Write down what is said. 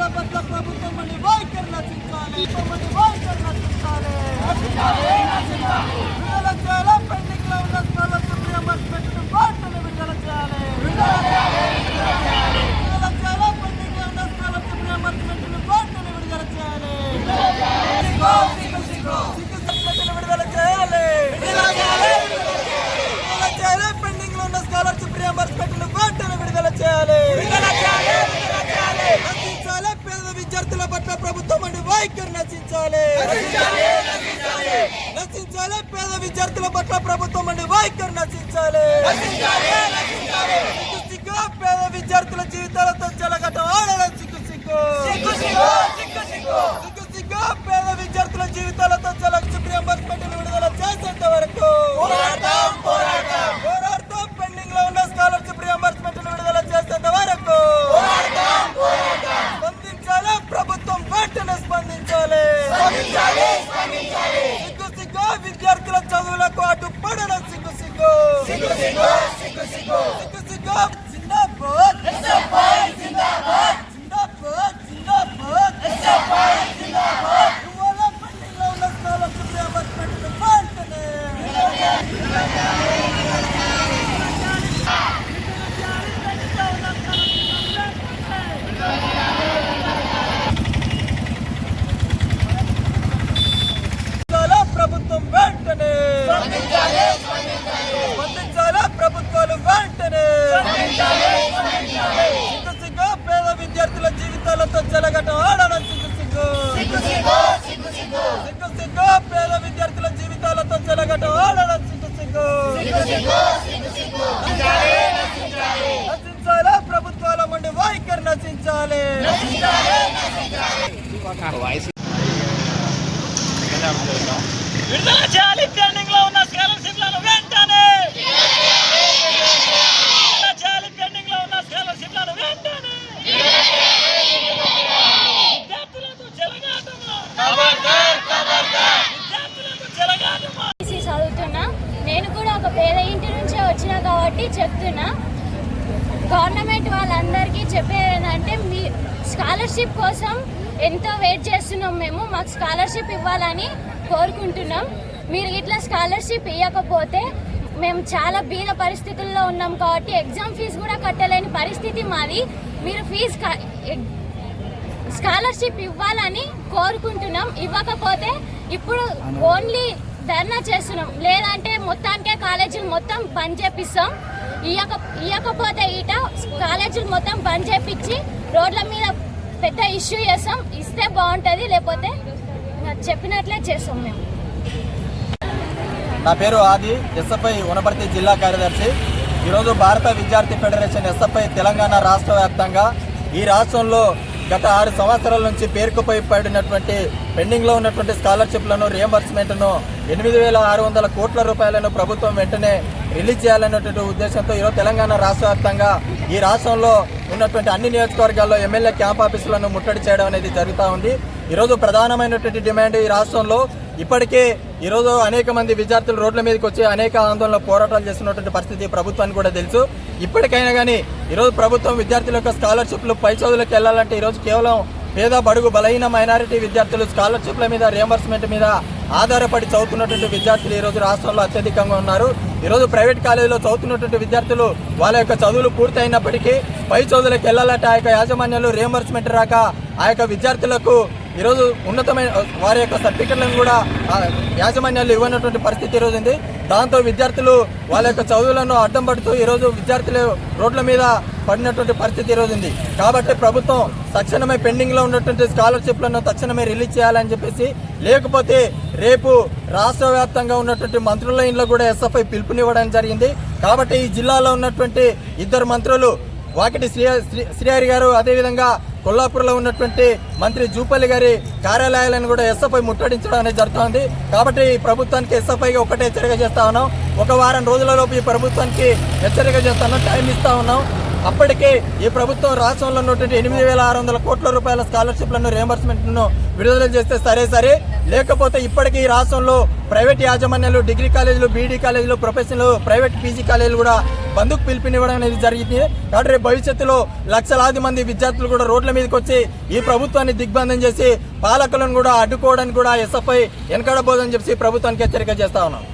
రైతుల పట్ల ప్రభుత్వం వైఖరి నచ్చించాలి వైఖరి నచ్చించాలి పట్ల ప్రభుత్వం అండి వైఖరి నశించాలి. నశించాలి పేద విద్యార్థుల పట్ల ప్రభుత్వం అండి వైఖరి నశించాలి. సిగ్గు పేద విద్యార్థుల జీవితాలతో చెలగట సిగ్గు సిగ్గు సిగ్గు. ప్రభుత్వం వెంటనే స్పందించాలా ప్రభుత్వాలు వెంటనే సిగ్గు సిగ్గు. పేద విద్యార్థుల జీవితాలతో చెలగట ఆడడం సిగ్గు సిగ్గు. సిగ్గు సిగ్గు పేద విద్యార్థుల జీవితాలతో చెలగట ఆడడం సిగ్గు సిగ్గు. నశించాలా ప్రభుత్వాల మండి వైఖరి నశించాలి. విడుదల చేయాలి పెండింగ్లో ఉన్న స్కాలర్షిప్లను వెంటనే విడుదల చేయాలి పెండింగ్లో ఉన్న స్కాలర్షిప్లను వెంటనే విద్యార్థులకు చెలగాటమా విద్యార్థులకు చెలగాటమా బీసీ చదువుతున్నా నేను కూడా ఒక పేద ఇంటి నుంచే వచ్చిన కాబట్టి చెప్తున్నా. గవర్నమెంట్ వాళ్ళందరికీ చెప్పేది ఏంటంటే మీ స్కాలర్షిప్ కోసం ఎంతో వెయిట్ చేస్తున్నాం మేము. మాకు స్కాలర్షిప్ ఇవ్వాలని కోరుకుంటున్నాం. మీరు ఇట్లా స్కాలర్షిప్ ఇవ్వకపోతే మేము చాలా బీద పరిస్థితుల్లో ఉన్నాం కాబట్టి ఎగ్జామ్ ఫీజు కూడా కట్టలేని పరిస్థితి మాది. మీరు ఫీజు స్కాలర్షిప్ ఇవ్వాలని కోరుకుంటున్నాం. ఇవ్వకపోతే ఇప్పుడు ఓన్లీ ధర్నా చేస్తున్నాం. లేదంటే మొత్తానికే కాలేజీలు మొత్తం బంద్ చేపిస్తాం. ఇయ్యక ఇవ్వకపోతే ఈట కాలేజీలు మొత్తం బంద్ చేపించి రోడ్ల మీద పెద్ద ఇష్యూ చేస్తాం. ఇస్తే బాగుంటుంది లేకపోతే చెప్పినట్లే చేస్తాం మేము. నా పేరు ఆది ఎస్ఎఫ్ఐ వనపర్తి జిల్లా కార్యదర్శి. ఈరోజు భారత విద్యార్థి ఫెడరేషన్ ఎస్ఎఫ్ఐ తెలంగాణ రాష్ట్ర వ్యాప్తంగా ఈ రాష్ట్రంలో గత ఆరు సంవత్సరాల నుంచి పేరుకుపోయి పడినటువంటి పెండింగ్లో ఉన్నటువంటి స్కాలర్షిప్లను రియంబర్స్మెంట్ను ఎనిమిది వేల ఆరు వందల కోట్ల రూపాయలను ప్రభుత్వం వెంటనే రిలీజ్ చేయాలన్నటువంటి ఉద్దేశంతో ఈరోజు తెలంగాణ రాష్ట్ర వ్యాప్తంగా ఈ రాష్ట్రంలో ఉన్నటువంటి అన్ని నియోజకవర్గాల్లో ఎమ్మెల్యే క్యాంప్ ఆఫీసులను ముట్టడి చేయడం అనేది జరుగుతూ ఉంది. ఈరోజు ప్రధానమైనటువంటి డిమాండ్ ఈ రాష్ట్రంలో. ఇప్పటికే ఈరోజు అనేక మంది విద్యార్థులు రోడ్ల మీదకి వచ్చి అనేక ఆందోళన పోరాటాలు చేస్తున్నటువంటి పరిస్థితి ప్రభుత్వానికి కూడా తెలుసు. ఇప్పటికైనా కానీ ఈరోజు ప్రభుత్వం విద్యార్థుల యొక్క స్కాలర్షిప్లు పై చదువులకు వెళ్ళాలంటే ఈరోజు కేవలం పేద బడుగు బలహీన మైనారిటీ విద్యార్థులు స్కాలర్షిప్ల మీద రియంబర్స్మెంట్ మీద ఆధారపడి చదువుతున్నటువంటి విద్యార్థులు ఈరోజు రాష్ట్రంలో అత్యధికంగా ఉన్నారు. ఈరోజు ప్రైవేట్ కాలేజీలో చదువుతున్నటువంటి విద్యార్థులు వాళ్ళ యొక్క చదువులు పూర్తయినప్పటికీ పై చదువులకు వెళ్ళాలంటే. ఆ యొక్క యాజమాన్యాలు రియంబర్స్మెంట్ రాక ఆ యొక్క విద్యార్థులకు ఈరోజు ఉన్నతమైన వారి యొక్క సర్టిఫికెట్లను కూడా యాజమాన్యాలు ఇవ్వనటువంటి పరిస్థితి ఈరోజు ఉంది. దాంతో విద్యార్థులు వాళ్ళ యొక్క చదువులను అడ్డం పడుతూ ఈరోజు విద్యార్థులు రోడ్ల మీద పడినటువంటి పరిస్థితి ఈరోజు ఉంది. కాబట్టి ప్రభుత్వం తక్షణమే పెండింగ్లో ఉన్నటువంటి స్కాలర్షిప్లను తక్షణమే రిలీజ్ చేయాలని చెప్పేసి లేకపోతే రేపు రాష్ట్ర వ్యాప్తంగా ఉన్నటువంటి మంత్రుల ఇంట్లో కూడా ఎస్ఎఫ్ఐ పిలుపునివ్వడం జరిగింది. కాబట్టి ఈ జిల్లాలో ఉన్నటువంటి ఇద్దరు మంత్రులు వాకిటి శ్రీ శ్రీ- శ్రీహరి గారు అదేవిధంగా కొల్లాపూర్లో ఉన్నటువంటి మంత్రి జూపల్లి గారి కార్యాలయాలను కూడా ఎస్ఎఫ్ఐ ముట్టడించడం అనేది జరుగుతోంది. కాబట్టి ఈ ప్రభుత్వానికి ఎస్ఎఫ్ఐగా ఒకటే హెచ్చరిక చేస్తా ఉన్నాం. ఒక వారం రోజులలోపు ఈ ప్రభుత్వానికి హెచ్చరిక చేస్తా ఉన్నాం టైం ఇస్తా ఉన్నాం. అప్పటికే ఈ ప్రభుత్వం రాష్ట్రంలో ఉన్నటువంటి ఎనిమిది వేల ఆరు వందల కోట్ల రూపాయల స్కాలర్షిప్లను రియంబర్స్మెంట్ను విడుదల చేస్తే సరే సరే. లేకపోతే ఇప్పటికీ ఈ రాష్ట్రంలో ప్రైవేట్ యాజమాన్యాలు డిగ్రీ కాలేజీలు బీడీ కాలేజీలు ప్రొఫెషనల్ ప్రైవేట్ పీజీ కాలేజీలు కూడా బంధుకు పిలుపునివ్వడం అనేది జరిగింది. కాబట్టి రేపు భవిష్యత్తులో లక్షలాది మంది విద్యార్థులు కూడా రోడ్ల మీదకి వచ్చి ఈ ప్రభుత్వాన్ని దిగ్బంధం చేసి పాలకులను కూడా అడ్డుకోవడానికి కూడా ఎస్ఎఫ్ఐ వెనకడబోదని చెప్పి ప్రభుత్వానికి హెచ్చరిక చేస్తా ఉన్నాం.